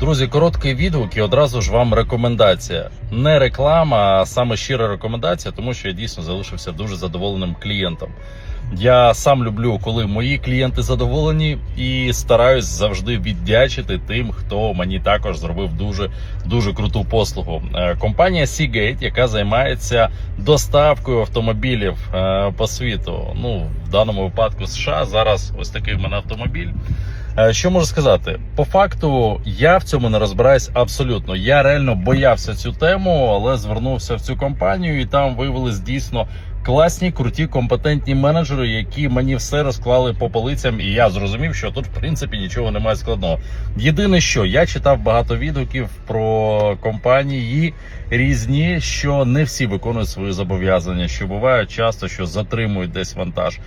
Друзі, короткий відгук і одразу ж вам рекомендація. Не реклама, а саме щира рекомендація, тому що я дійсно залишився дуже задоволеним клієнтом. Я сам люблю, коли мої клієнти задоволені, і стараюсь завжди віддячити тим, хто мені також зробив дуже дуже круту послугу. Е, Компанія Seagate, яка займається доставкою автомобілів е, по світу. Ну в даному випадку США. Зараз ось такий в мене автомобіль. Е, Що можу сказати? По факту я в цьому не розбираюсь абсолютно. Я реально боявся цю тему, але звернувся в цю компанію, і там виявились дійсно класні, круті, компетентні менеджери, які мені все розклали по полицям, і я зрозумів, що тут в принципі нічого немає складного. Єдине, що я читав багато відгуків про компанії різні, що не всі виконують свої зобов'язання, що буває часто, що затримують десь вантаж.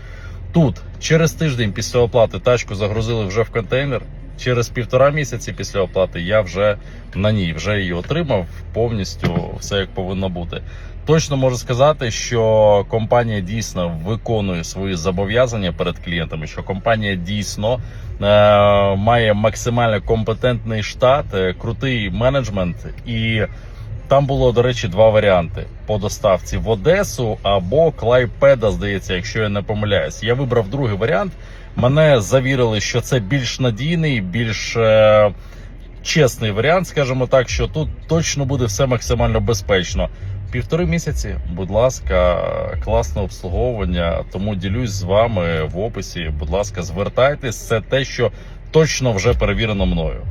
Тут через тиждень після оплати тачку загрузили вже в контейнер. Через півтора місяці після оплати я вже на ній вже її отримав повністю все як повинно бути. Точно можу сказати, що компанія дійсно виконує свої зобов'язання перед клієнтами. Що компанія дійсно е, має максимально компетентний штат, е, крутий менеджмент і. Там було, до речі, два варіанти по доставці в Одесу або Клайпеда, здається, якщо я не помиляюсь. Я вибрав другий варіант. Мене завірили, що це більш надійний, більш е, чесний варіант, скажімо так, що тут точно буде все максимально безпечно. Півтори місяці, будь ласка, класне обслуговування. Тому ділюсь з вами в описі. Будь ласка, звертайтесь. Це те, що точно вже перевірено мною.